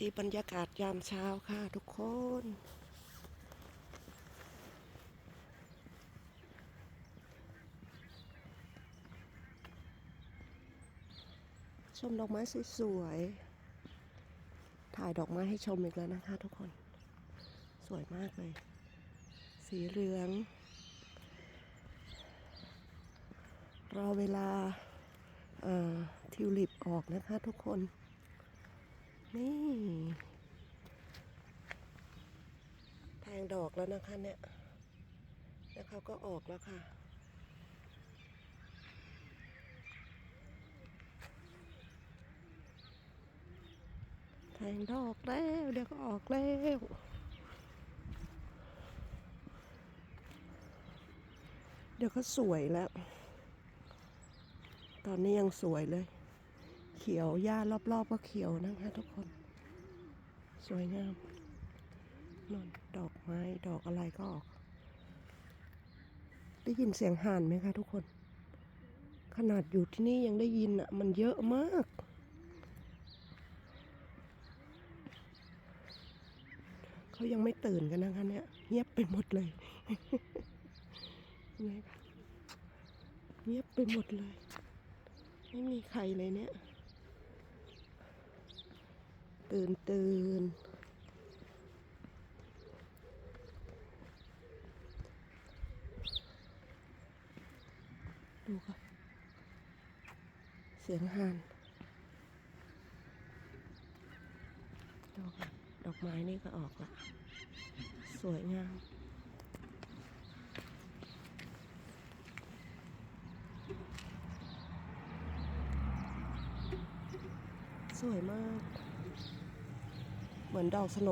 ดีบรรยากาศยามเช้าค่ะทุกคน ชมดอกไม้สวยๆ ถ่ายดอกไม้ให้ชมอีกแล้วนะคะทุกคน สวยมากเลย สีเหลือง รอเวลาทิวลิปออกนะคะทุกคน นี่แทงดอกแล้วนะคะเนี่ย แล้วเขาก็ออกแล้วค่ะ แทงดอกแล้ว เดี๋ยวก็ออกแล้วเดี๋ยวก็สวยแล้ว ตอนนี้ยังสวยเลย ขียวหญ้ารอบๆก็เขียวนะคะทุกคน สวยงามนนดอกไม้ดอกอะไรก็ออก ได้ยินเสียงห่านไหมคะทุกคน ขนาดอยู่ที่นี่ยังได้ยินอะ มันเยอะมากเขายังไม่ตื่นกันนะคะเนี่ยเงียบไปหมดเลยเงียบไปหมดเลย ไม่มีใครเลยเนี่ย ตื่นตื่นดูค่ะ เสียงห่านดูค่ะดอกไม้นี่ก็ออกละ สวยงามสวยมาก เหมือนดอกสโหน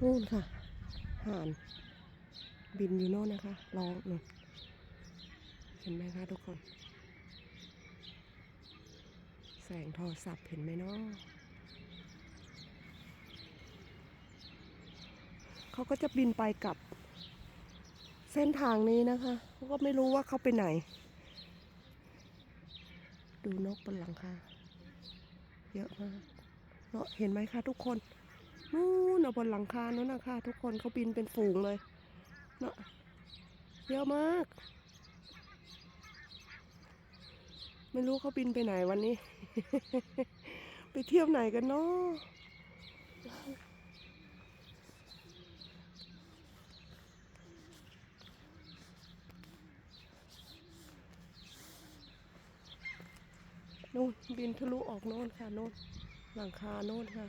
นู่นค่ะ ห่าน บินอยู่โน่นนะคะร้องนู่นเห็นไหมคะทุกคน แสงโทรศัพท์เห็นไหมเนาะ เขาก็จะบินไปกับ เส้นทางนี้นะคะเขาก็ไม่รู้ว่าเขาไปไหน ดูนกบนหลังคาเยอะมากเนาะเห็นไหมคะทุกคนนู่นอาบนหลังคานู้นนะคะทุกคนเขาบินเป็นฝูงเลยเนาะเยอะมาก ไม่รู้เขาบินไปไหนวันนี้ ไปเที่ยวไหนกันเนาะ นู่นบินทะลุออกโน่นค่ะโน่นหลังคาโน่นค่ะ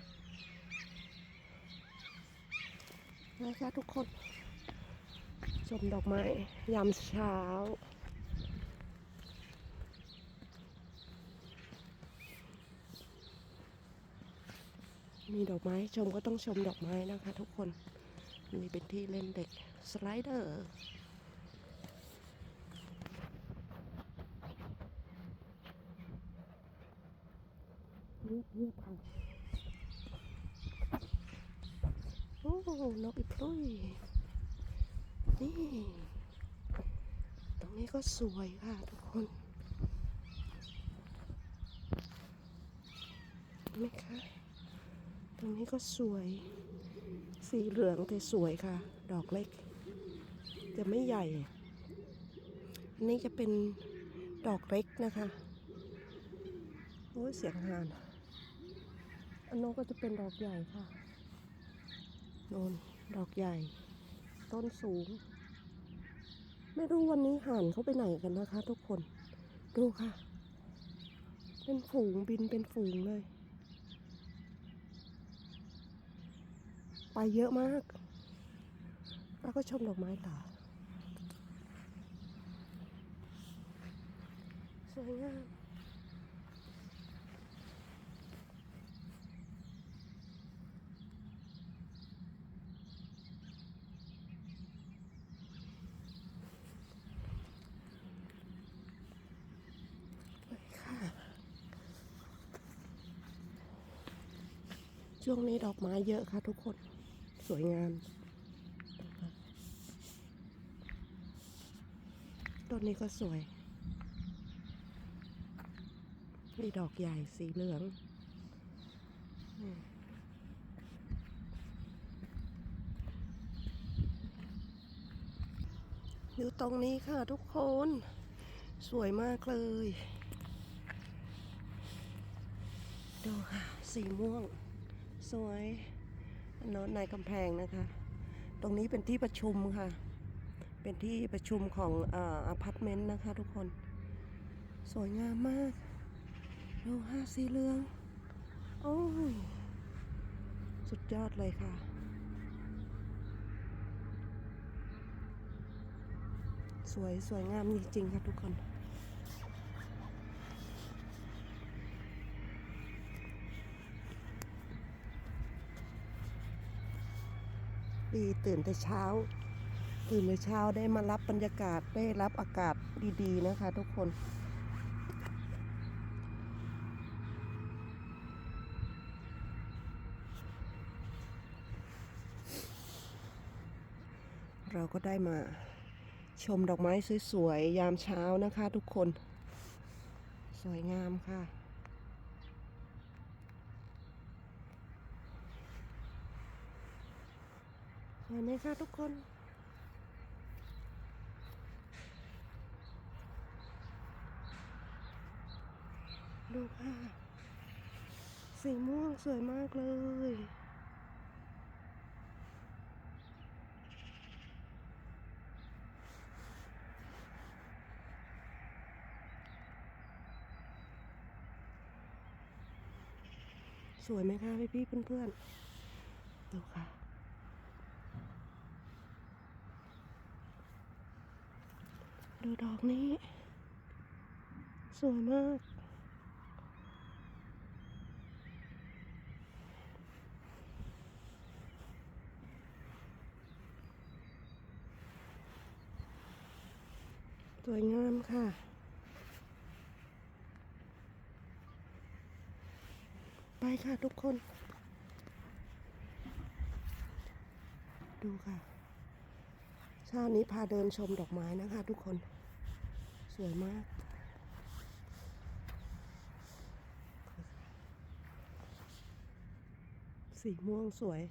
นะคะทุกคน ชมดอกไม้ยามเช้า มีดอกไม้ชมก็ต้องชมดอกไม้นะคะทุกคนนี่เป็นที่เล่นเด็ก สไลเดอร์ เงียบเงียบค่ะโอ้ นกอีปลุยนี่ ตรงนี้ก็สวยค่ะทุกคน ไหมคะ ตรงนี้ก็สวย สีเหลืองแต่สวยค่ะ ดอกเล็ก จะไม่ใหญ่ อันนี้จะเป็นดอกเล็กนะคะโอ้ยเสียงห่านอันโน้นก็จะเป็นดอกใหญ่ค่ะโน่น ดอกใหญ่ ต้นสูง ไม่รู้วันนี้ห่านเขาไปไหนกันนะคะ ทุกคน ดูค่ะ เป็นฝูงบินเป็นฝูงเลย ไปเยอะมาก แล้วก็ชมดอกไม้ต่อ สวยงาม ค่ะ ช่วงนี้ดอกไม้เยอะค่ะทุกคน สวยงาม ต้นนี้ก็สวย มีดอกใหญ่สีเหลือง อยู่ตรงนี้ค่ะทุกคน สวยมากเลย ดูค่ะ สีม่วง สวยโนนในกำแพงนะคะ ตรงนี้เป็นที่ประชุมค่ะ เป็นที่ประชุมของอาอพาร์ตเมนต์นะคะทุกคน สวยงามมาก ดูค่ะสีเหลือง โอ้ย สุดยอดเลยค่ะสวยสวยงามจริงๆค่ะทุกคน ดีตื่นแต่เช้า ตื่นแต่เช้าได้มารับบรรยากาศได้รับอากาศดีๆนะคะ ทุกคนเราก็ได้มาชมดอกไม้สวยๆ ยามเช้านะคะทุกคน สวยงามค่ะ สวยไหมคะทุกคนดูค่ะสีม่วงสวยมากเลย สวยไหมคะพี่พี่เพื่อนๆ ดูค่ะ ดูดอกนี้ สวยมาก สวยงามค่ะไปค่ะทุกคน ดูค่ะ ช้านี้พาเดินชมดอกไม้นะคะ ทุกคน สวยมาก สีม่วงสวย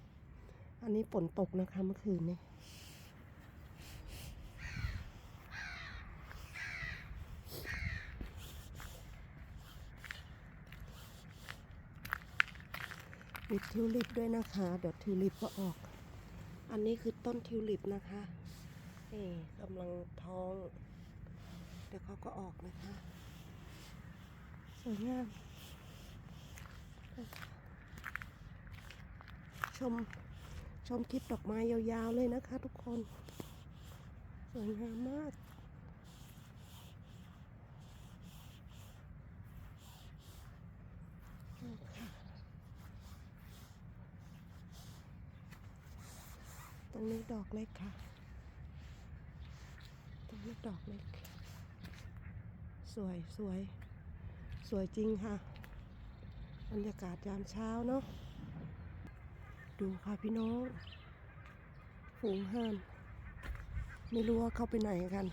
อันนี้ฝนตกนะคะเมื่อคืนนี้มีทิวลิปด้วยนะคะ เดี๋ยวทิวลิปก็ออก อันนี้คือต้นทิวลิปนะคะ นี่กำลังท้อง เดี๋ยวเขาก็ออกนะคะ สวยงาม ชม ชมคลิปดอกไม้ยาวๆเลยนะคะทุกคน สวยงามมากตรงนี้ดอกเล็กค่ะ ตรงนี้ดอกเล็กสวยสวยสวยจริงค่ะ บรรยากาศยามเช้าเนาะดูค่ะพี่น้องฝูงห่าน ไม่รู้ว่าเขาไปไหนกัน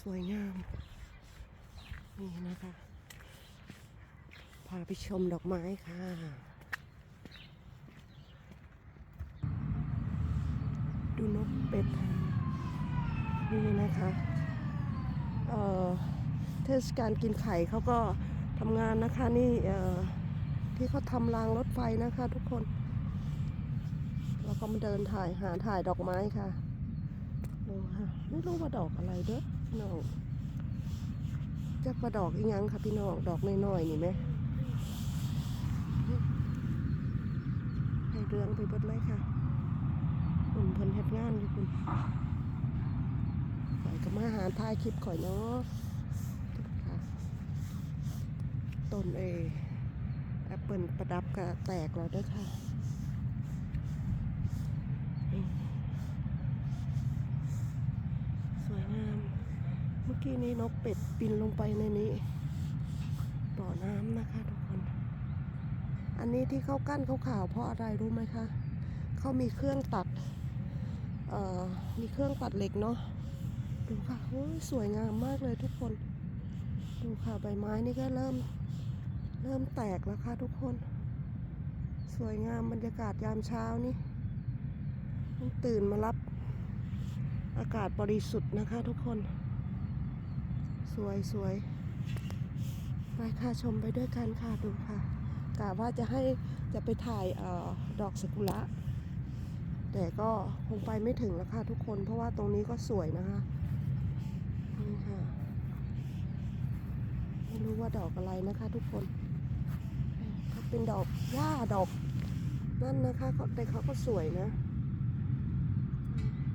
สวยงาม นี่นะคะ พาไปชมดอกไม้ค่ะ ดูนกเป็ด นี่นะคะเอ่อเทศกาลกินไข่เขาก็ทำงานนะคะนี่ที่เขาทำรางรถไฟนะคะทุกคนแล้วก็มาเดินถ่ายหาถ่ายดอกไม้ค่ะดูค่ะไม่รู้ว่าดอกอะไรเด้อพี่น้องจักมาดอกอีหยังค่ะพี่น้องดอกน้อยๆนี่ไหมให้เรืองไปเบิดเลยค่ะคุณเพิ่นเฮ็ดงานอยู่คุณ ก็มาหาถ่ายคลิปข่อยเนาะต้นเอแอปเปิลประดับก็แตกแล้วด้วยค่ะสวยงาม เมื่อกี้นี้นกเป็ดบินลงไปในนี้บ่อน้ำนะคะทุกคน อันนี้ที่เขากั้นเขาขาวเพราะอะไรรู้ไหมคะ เขามีเครื่องตัด เอ่อ มีเครื่องตัดเหล็กเนาะ ดูค่ะโอ้ยสวยงามมากเลยทุกคน ดูค่ะใบไม้นี่ก็เริ่ม เริ่มแตกแล้วค่ะทุกคน สวยงามบรรยากาศยามเช้านี่ตื่นมารับ อากาศบริสุทธิ์นะคะทุกคน สวยสวยไปค่ะชมไปด้วยกันค่ะดูค่ะกะว่าจะให้จะไปถ่ายออดอกสกุระแต่ก็คงไปไม่ถึงแล้วค่ะทุกคน เพราะว่าตรงนี้ก็สวยนะคะ นี่ค่ะไม่รู้ว่าดอกอะไรนะคะทุกคนถ้าเป็นดอกหญ้าดอก นั่นนะคะเขาแต่เขาก็สวยนะ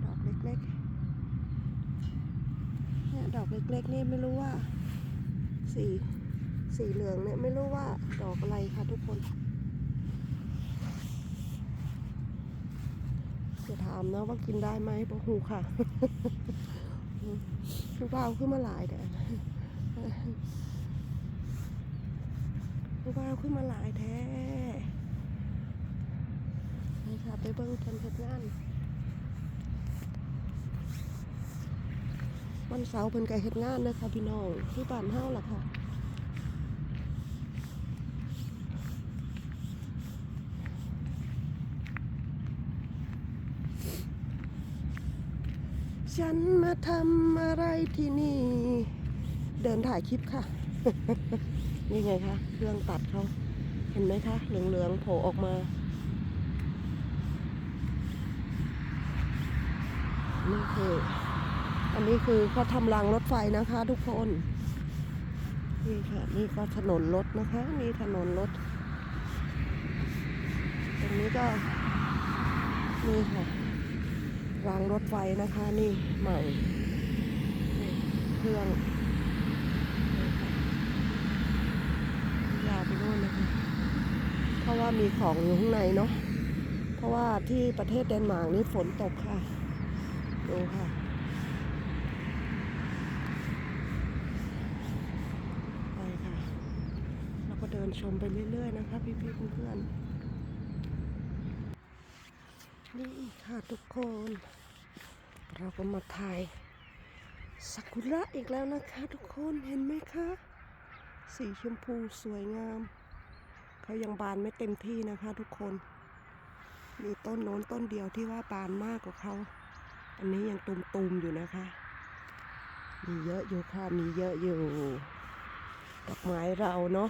ดอกเล็กๆเนี่ยดอกเล็กๆนี่ไม่รู้ว่า สีสีเหลืองเนี่ยไม่รู้ว่าดอกอะไรค่ะทุกคนจะถามนะว่ากินได้ไหมบอกหูค่ะ คือว่าเอาขึ้นมาหลายแต่คือว่าเอาขึ้นมาหลายแท้ไปค่ะไปเบิ้งเพิ่นเฮ็ดงานวันเสาร์เพิ่นก็เฮ็ดงานนะคะพี่น้องที่บ้านเฮาล่ะค่ะ ฉันมาทำอะไรที่นี่ เดินถ่ายคลิปค่ะ นี่ไงคะเครื่องตัดเขาเห็นไหมคะ เหลืองๆโผล่ออกมา นี่คือ อันนี้คือเขาทำรางรถไฟนะคะทุกคน นี่ค่ะ นี่ก็ถนนรถนะคะ นี่ถนนรถ ตรงนี้ก็ นี่ค่ะ รางรถไฟนะคะนี่ใหม่นี่เครื่องนี่ค่ะยาวไปโน่นนะคะเพราะว่ามีของอยู่ข้างในเนาะเพราะว่าที่ประเทศเดนมาร์กนี่ฝนตกค่ะดูค่ะไปค่ะเราก็เดินชมไปเรื่อยๆนะคะพี่ๆเพื่อนๆนี่ค่ะทุกคน เราก็มาถ่ายซากุระอีกแล้วนะคะทุกคนเห็นไหมคะ สีชมพูสวยงาม เขายังบานไม่เต็มที่นะคะทุกคน มีต้นโน้นต้นเดียวที่ว่าบานมากกว่าเขา อันนี้ยังตุมๆอยู่นะคะ มีเยอะอยู่ค่ะ มีเยอะอยู่ดอกไม้เราเนาะ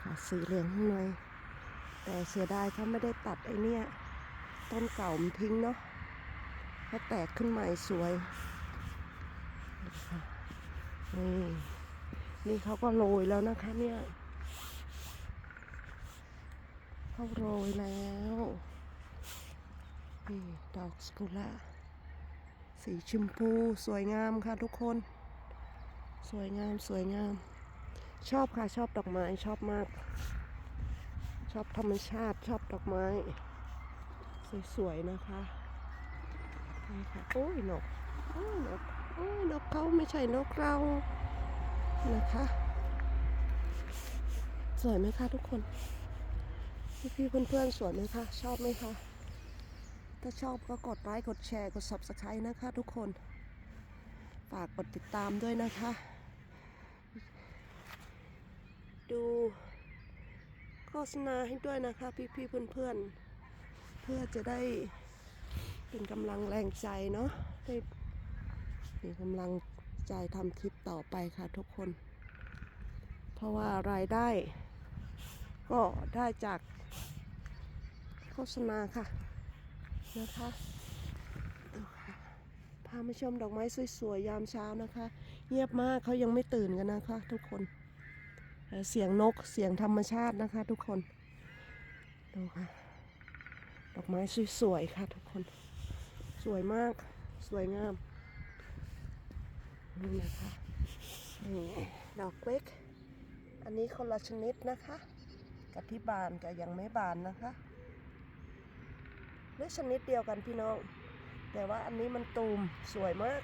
ค่ะสีเหลืองข้างในแต่เสียดายเขาไม่ได้ตัดไอเนี้ย ต้นเก่ามันทิ้งเนาะถ้าแตกขึ้นใหม่สวย นี่นี่เขาก็โรยแล้วนะคะเนี่ยเขาโรยแล้วนี่ดอกสกุระสีชมพูสวยงามค่ะทุกคน สวยงามสวยงาม ชอบค่ะชอบดอกไม้ชอบมาก ชอบธรรมชาติชอบดอกไม้ สวยๆนะคะนี่ค่ะโอ้ยนกโอ้ยนกโอ้ยนกเขาไม่ใช่นกเรานะคะ สวยไหมคะทุกคนพี่ๆเพื่อนๆสวยไหมคะชอบไหมคะถ้าชอบก็กดไลค์กดแชร์กด subscribe นะคะ ทุกคน ฝากกดติดตามด้วยนะคะ ดูโฆษณาให้ด้วยนะคะ พี่ๆเพื่อนๆ เพื่อจะได้เป็นกำลังแรงใจเนาะได้มีกำลังใจทำคลิปต่อไปค่ะทุกคน เพราะว่ารายได้ ก็ได้จากโฆษณาค่ะนะคะดูค่ะพามาชมดอกไม้สวยๆยามเช้านะคะ เงียบมากเขายังไม่ตื่นกันนะคะ ทุกคนเสียงนกเสียงธรรมชาตินะคะ ทุกคนดูค่ะ ดอกไม้สวยๆค่ะทุกคน สวยมาก สวยงาม นี่นะคะนี่ดอกเล็ก อันนี้คนละชนิดนะคะกับที่บานกับยังไม่บานนะคะหรือชนิดเดียวกันพี่น้อง แต่ว่าอันนี้มันตูมสวยมาก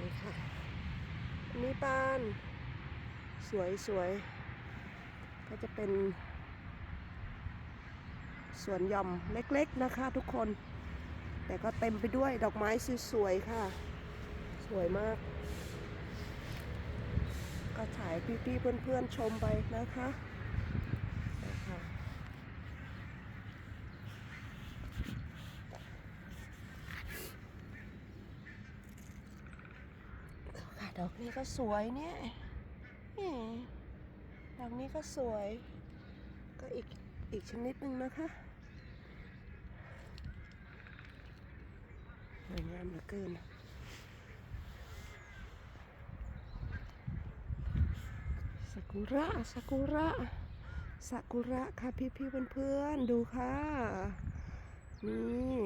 นี่ค่ะอันนี้บาน สวยสวยก็จะเป็น สวนหย่อมเล็กๆนะคะ ทุกคน แต่ก็เต็มไปด้วยดอกไม้สวยๆค่ะ สวยมาก ก็ถ่ายพี่ๆเพื่อนๆชมไปนะคะนะคะค่ะดอกนี้ก็สวยเนี่ยดอกนี้ก็สวย อีกชนิดหนึ่งนะคะสวยงามเหลือเกินซากุระซากุระซากุระค่ะพี่พี่ๆเพื่อนๆดูค่ะ นี่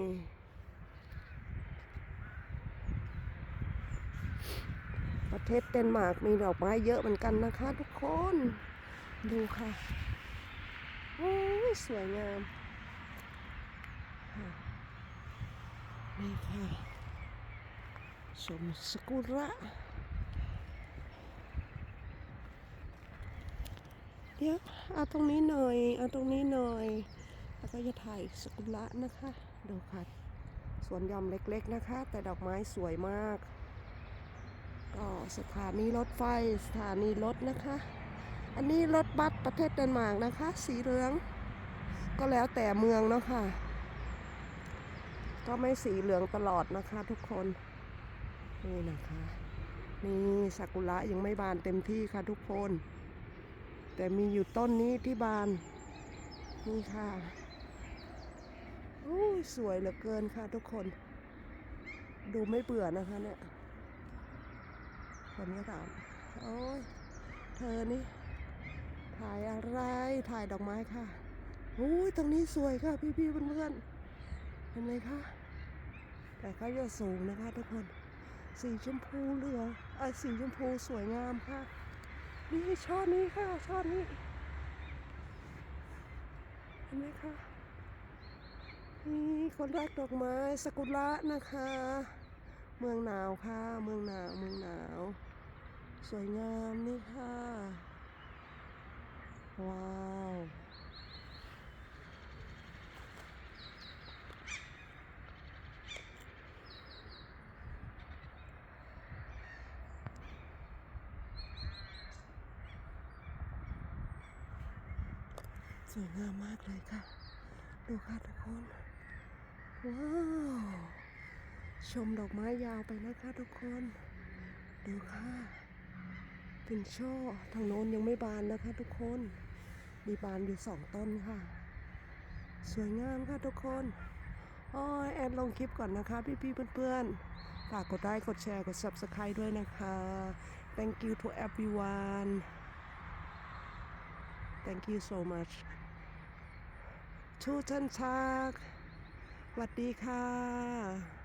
ประเทศเดนมาร์กมีดอกไม้เยอะเหมือนกันนะคะทุกคน ดูค่ะ สวยงาม นี่ค่ะชมสกุระเดี๋ยวเอาตรงนี้หน่อย เอาตรงนี้หน่อย แล้วก็จะถ่ายสกุระนะคะ ดูค่ะ สวนยอมเล็กๆนะคะ แต่ดอกไม้สวยมาก ก็สถานีรถไฟ สถานีรถนะคะ อันนี้รถบัสประเทศเดนมาร์กนะคะ สีเหลือง ก็แล้วแต่เมืองเนาะค่ะ ก็ไม่สีเหลืองตลอดนะคะทุกคน นี่นะคะ นี่ซากุระยังไม่บานเต็มที่ค่ะทุกคน แต่มีอยู่ต้นนี้ที่บาน นี่ค่ะอู้ยสวยเหลือเกินค่ะทุกคน ดูไม่เบื่อนะคะเนี่ย คนก็ถามโอ้ยเธอนี่ ถ่ายอะไร ถ่ายดอกไม้ค่ะ โอ้ยตรงนี้สวยค่ะ พี่ๆเพื่อนๆเห็นไหมคะ แต่เขาจะสูงนะคะทุกคน สีชมพูเหลืองเออสีชมพูสวยงามค่ะ นี่ช่อนี้ค่ะ ช่อนี้ เห็นไหมคะนี่คนรักดอกไม้สกุระนะคะ เมืองหนาวค่ะ เมืองหนาว เมืองหนาว สวยงามนี่ค่ะ ว้าว วยงามมากเลยค่ะ ดูค่ะทุกคน ว้าว ชมดอกไม้ยาวไปนะคะทุกคน ดูค่ะ เป็นช่อทางโน้นยังไม่บานนะคะทุกคน มีบานอยู่สองต้นค่ะ สวยงามค่ะทุกคนโอ้ยแอนลงคลิปก่อนนะคะ พี่ๆเพื่อนๆ ฝากกดไลค์กดแชร์กด subscribe ด้วยนะคะ thank you to everyone thank you so much ชูชันชากสวัสดีค่ะ